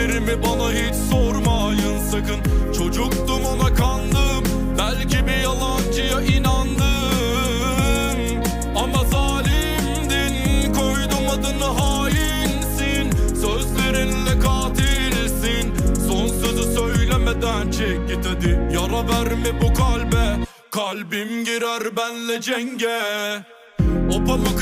Ümitlerimi bana hiç sormayın sakın. Çocuktum ona kandım. Belki bir yalancıya inandım. Ama zalimdin Koydum adını hainsin. Sözlerinle katilsin. Son sözü söylemeden çek git hadi. Yara verme bu kalbe. Kalbim girer benle cenge. Opamı